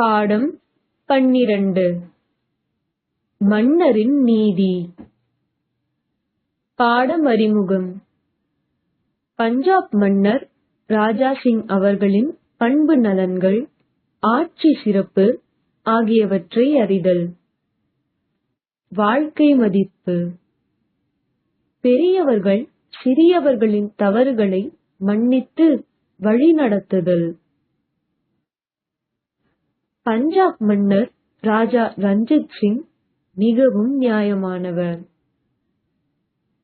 பாடம் பன்னிரண்டு. மன்னரின் நீதி. பாடம் அறிமுகம். பஞ்சாப் மன்னர் ராஜா சிங் அவர்களின் பண்பு நலன்கள் ஆட்சி சிறப்பு ஆகியவற்றை அறிதல். வாழ்க்கை மதிப்பு. பெரியவர்கள் சிறியவர்களின் தவறுகளை மன்னித்து வழிநடத்துதல். பஞ்சாப் மன்னர் ராஜா ரஞ்சித் சிங் மிகவும் நியாயமானவர்.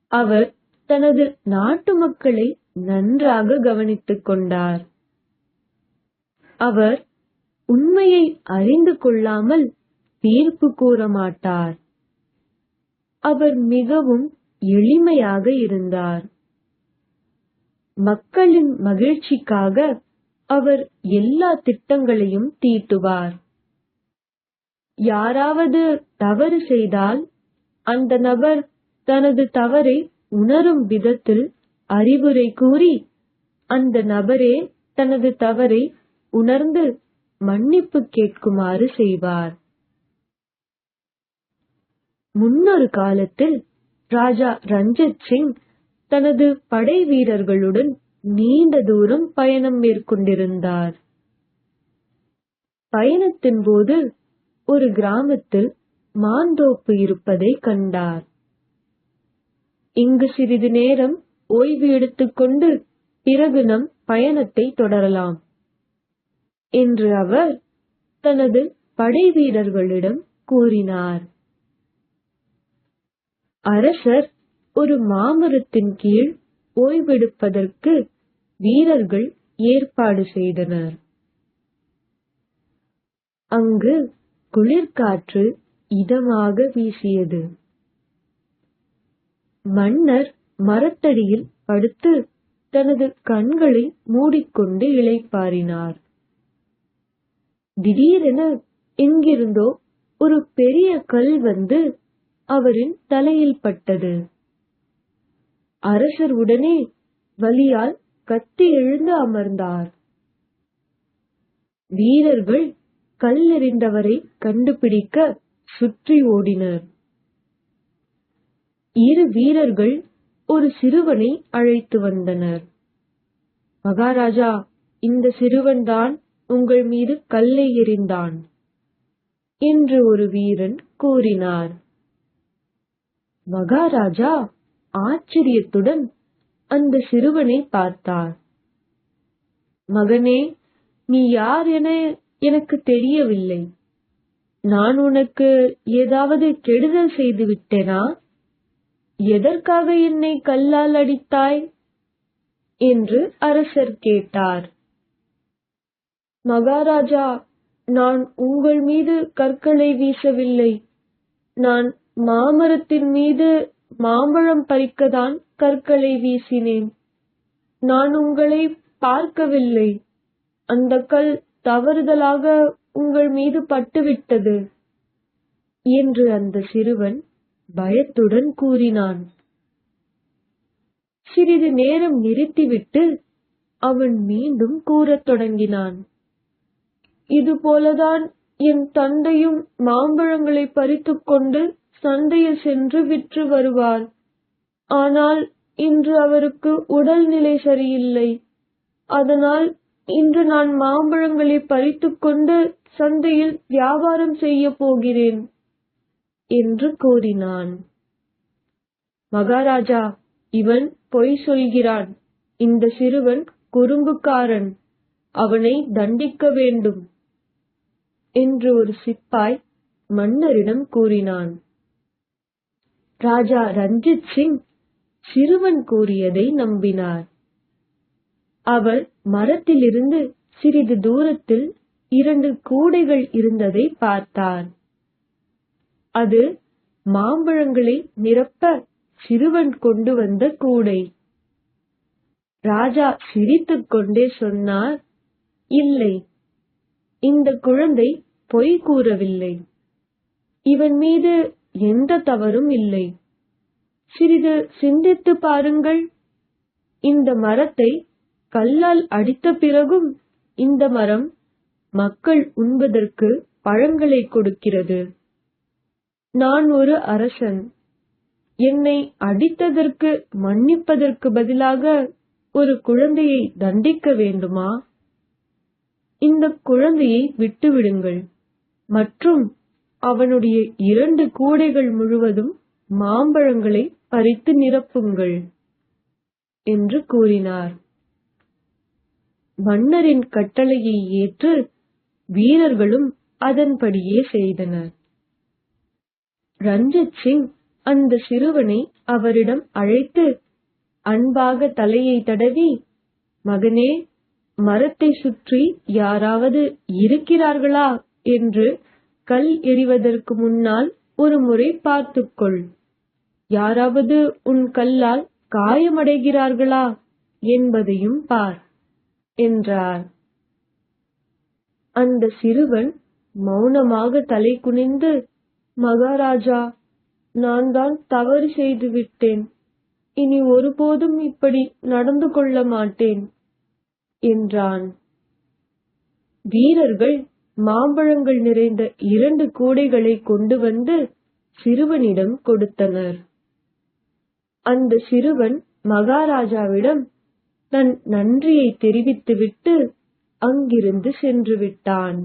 அவர் தனது நாட்டு மக்களை நன்றாக கவனித்துக் கொண்டார். அவர் உண்மையை அறிந்து கொள்ளாமல் தீர்ப்பு கூற மாட்டார். அவர் மிகவும் எளிமையாக இருந்தார். மக்களின் மகிழ்ச்சிக்காக அவர் எல்லா திட்டங்களையும் தீட்டுவார். யாராவது தவறு செய்தால் அந்த நபர் தனது தவறை உணரும் விதத்தில் அறிவுரை கூறி அந்த நபரே தனது தவறை உணர்ந்து மன்னிப்பு கேட்குமாறு செய்வார். முன்னொரு காலத்தில் ராஜா ரஞ்சித் சிங் தனது படை வீரர்களுடன் நீண்ட தூரம் பயணம் மேற்கொண்டிருந்தார். பயணத்தின் போது ஒரு கிராமத்தில் மாந்தோப்பு இருப்பதை கண்டார். இங்கு சிறிது நேரம் ஓய்வு எடுத்துக்கொண்டு பிறகு நம் பயணத்தை தொடரலாம் என்று அவர் தனது படை வீரர்களிடம் கூறினார். அரசர் ஒரு மாமரத்தின் கீழ் ஓய்வெடுப்பதற்கு வீரர்கள் ஏற்பாடு செய்தனர். அங்கு குளிர்காற்று இதமாக வீசியது. மன்னர் மரத்தடியில் படுத்து தனது கண்களை மூடிக்கொண்டு இளைப்பாறினார். திடீரென எங்கிருந்தோ ஒரு பெரிய கல் வந்து அவரின் தலையில் பட்டது. அரசர் உடனே வலியால் கத்தி எழுந்து அமர்ந்தார். வீரர்கள் கல்லெறிந்தவரை கண்டுபிடிக்க சுற்றி ஓடினர். இரு வீரர்கள் ஒரு சிறுவனை அழைத்து வந்தனர். மகாராஜா இந்த சிறுவன்தான் உங்கள் மீது கல்லை எறிந்தான் என்று ஒரு வீரன் கூறினார். மகாராஜா ஆச்சரியத்துடன் அந்த சிறுவனை பார்த்தார். மகனே நீ யார் என எனக்கு தெரியவில்லை. நான் உனக்கு ஏதாவது கெடுதல் செய்து விட்டேனா? எதற்காக என்னை கல்லால் அடித்தாய்? என்று அரசர் கேட்டார். மகாராஜா நான் உங்கள் மீது கற்களை வீசவில்லை. நான் மாமரத்தின் மீது மாம்பழம் பறிக்கத்தான் கற்களை வீசினேன். நான் உங்களை பார்க்கவில்லை. அந்த கல் தவறுதலாக உங்கள் மீது பட்டுவிட்டது என்று அந்த சிறுவன் பயத்துடன் கூறினான். சிறிது நேரம் நிறுத்திவிட்டு அவன் மீண்டும் கூறத் தொடங்கினான். இதுபோலதான் என் தந்தையும் மாம்பழங்களை பறித்துக்கொண்டு சந்தையில் சென்று விற்று வருவார். ஆனால் இன்று அவருக்கு உடல்நிலை சரியில்லை. அதனால் இன்று நான் மாம்பழங்களை பறித்துக் கொண்டு சந்தையில் வியாபாரம் செய்ய போகிறேன் என்று கூறினான். மகாராஜா இவன் பொய் சொல்கிறான். இந்த சிறுவன் குறும்புக்காரன். அவனை தண்டிக்க வேண்டும் என்று ஒரு சிப்பாய் மன்னரிடம் கூறினான். ராஜா ரஞ்சித் சிங் சிறுவன் கூறியதை நம்பினார். அவர் மரத்திலிருந்து சிறிது தூரத்தில் இரண்டு கூடைகள் இருந்ததை பார்த்தார் அது மாம்பழங்களை நிரப்ப சிறுவன் கொண்டு வந்த கூடை. ராஜா சிரித்துக் கொண்டே சொன்னார் இல்லை இந்த குழந்தை பொய் கூறவில்லை. இவன் மீது எந்த தவறும் இல்லை. சிறிது சிந்தித்து பாருங்கள் இந்த மரத்தை கல்லால் அடித்த பிறகும் இந்த மரம் மக்கள் உண்பதற்கு பழங்களை கொடுக்கிறது. நான் ஒரு அரசன். என்னை அடித்ததற்கு மன்னிப்பதற்கு பதிலாக ஒரு குழந்தையை தண்டிக்க வேண்டுமா? இந்த குழந்தையை விட்டுவிடுங்கள். மற்றும் அவனுடைய இரண்டு கூடைகள் முழுவதும் மாம்பழங்களை பறித்து நிரப்புங்கள் என்று கூறினார். மன்னரின் கட்டளையை ஏற்று வீரர்களும் அதன்படியே செய்தனர். ரஞ்சித் சிங் அந்த சிறுவனை அவரிடம் அழைத்து அன்பாக தலையை தடவி மகனே மரத்தை சுற்றி யாராவது இருக்கிறார்களா என்று கல் எறிவதற்கு முன்னால் ஒரு முறை பார்த்துக்கொள். யாராவது உன் கல்லால் காயமடைகிறார்களா? என்பதையும் பார். என்றார். அந்த சிறுவன் மௌனமாக தலை குனிந்து மகாராஜா நான் தான் தவறு செய்து விட்டேன். இனி ஒருபோதும் இப்படி நடந்து கொள்ள மாட்டேன் என்றான். வீரர்கள் மாம்பழங்கள் நிறைந்த இரண்டு கூடைகளை கொண்டு வந்து சிறுவனிடம் கொடுத்தனர். அந்த சிறுவன் மகாராஜாவிடம் தன் நன்றியை தெரிவித்துவிட்டு அங்கிருந்து சென்று விட்டான்